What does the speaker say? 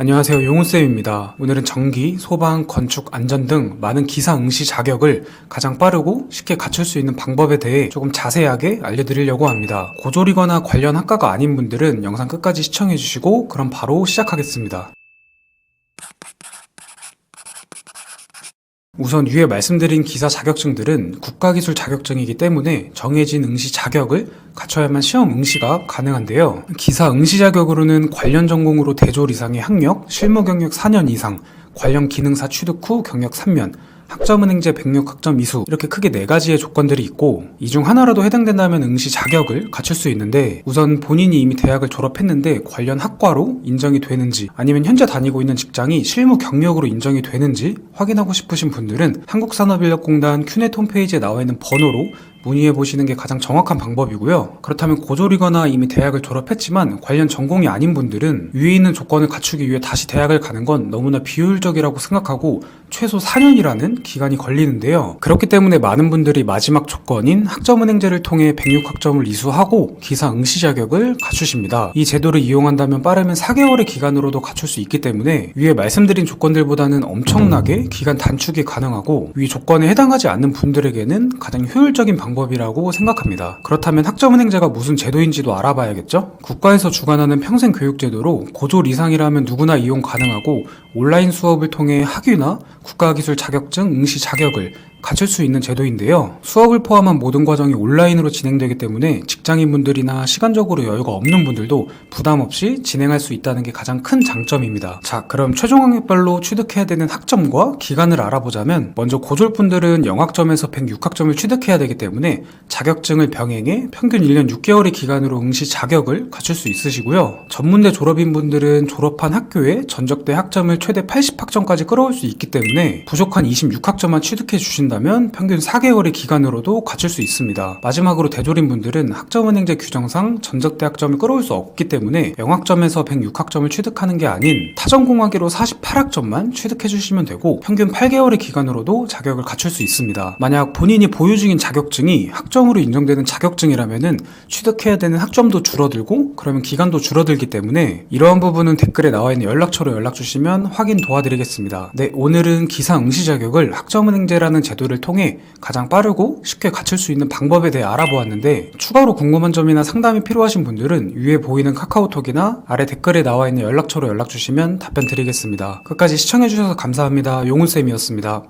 안녕하세요. 용훈쌤입니다. 오늘은 전기, 소방, 건축, 안전 등 많은 기사 응시 자격을 가장 빠르고 쉽게 갖출 수 있는 방법에 대해 조금 자세하게 알려드리려고 합니다. 고졸이거나 관련 학과가 아닌 분들은 영상 끝까지 시청해주시고 그럼 바로 시작하겠습니다. 우선 위에 말씀드린 기사 자격증들은 국가기술 자격증이기 때문에 정해진 응시 자격을 갖춰야만 시험 응시가 가능한데요. 기사 응시 자격으로는 관련 전공으로 대졸 이상의 학력, 실무 경력 4년 이상, 관련 기능사 취득 후 경력 3년, 학점 은행제 106학점 이수 이렇게 크게 네 가지의 조건들이 있고 이 중 하나라도 해당된다면 응시 자격을 갖출 수 있는데 우선 본인이 이미 대학을 졸업했는데 관련 학과로 인정이 되는지 아니면 현재 다니고 있는 직장이 실무 경력으로 인정이 되는지 확인하고 싶으신 분들은 한국산업인력공단 큐넷 홈페이지에 나와 있는 번호로 문의해 보시는 게 가장 정확한 방법이고요. 그렇다면 고졸이거나 이미 대학을 졸업했지만 관련 전공이 아닌 분들은 위에 있는 조건을 갖추기 위해 다시 대학을 가는 건 너무나 비효율적이라고 생각하고 최소 4년이라는 기간이 걸리는데요. 그렇기 때문에 많은 분들이 마지막 조건인 학점은행제를 통해 106학점을 이수하고 기사 응시 자격을 갖추십니다. 이 제도를 이용한다면 빠르면 4개월의 기간으로도 갖출 수 있기 때문에 위에 말씀드린 조건들보다는 엄청나게 기간 단축이 가능하고 위 조건에 해당하지 않는 분들에게는 가장 효율적인 방법 이라고 생각합니다. 그렇다면 학점은행제가 무슨 제도인지도 알아봐야겠죠? 국가에서 주관하는 평생 교육제도로 고졸 이상이라면 누구나 이용 가능하고 온라인 수업을 통해 학위나 국가기술 자격증 응시 자격을 갖출 수 있는 제도인데요. 수업을 포함한 모든 과정이 온라인으로 진행되기 때문에 직장인분들이나 시간적으로 여유가 없는 분들도 부담 없이 진행할 수 있다는 게 가장 큰 장점입니다. 자, 그럼 최종 학력별로 취득해야 되는 학점과 기간을 알아보자면 먼저 고졸분들은 영학점에서 106학점을 취득해야 되기 때문에 자격증을 병행해 평균 1년 6개월의 기간으로 응시 자격을 갖출 수 있으시고요. 전문대 졸업인 분들은 졸업한 학교에 전적대 학점을 최대 80학점까지 끌어올 수 있기 때문에 부족한 26학점만 취득해 주신 다면 평균 4개월의 기간으로도 갖출 수 있습니다. 마지막으로 대졸인 분들은 학점은행제 규정상 전적대 학점을 끌어올 수 없기 때문에 영학점에서 106학점을 취득하는 게 아닌 타전공학으로 48학점만 취득해 주시면 되고 평균 8개월의 기간으로도 자격을 갖출 수 있습니다. 만약 본인이 보유 중인 자격증이 학점으로 인정되는 자격증이라면은 취득해야 되는 학점도 줄어들고 그러면 기간도 줄어들기 때문에 이러한 부분은 댓글에 나와 있는 연락처로 연락 주시면 확인 도와드리겠습니다. 네, 오늘은 기사 응시 자격을 학점은행제라는 제도를 통해 가장 빠르고 쉽게 갖출 수 있는 방법에 대해 알아보았는데 추가로 궁금한 점이나 상담이 필요하신 분들은 위에 보이는 카카오톡이나 아래 댓글에 나와 있는 연락처로 연락 주시면 답변 드리겠습니다. 끝까지 시청해주셔서 감사합니다. 용훈쌤이었습니다.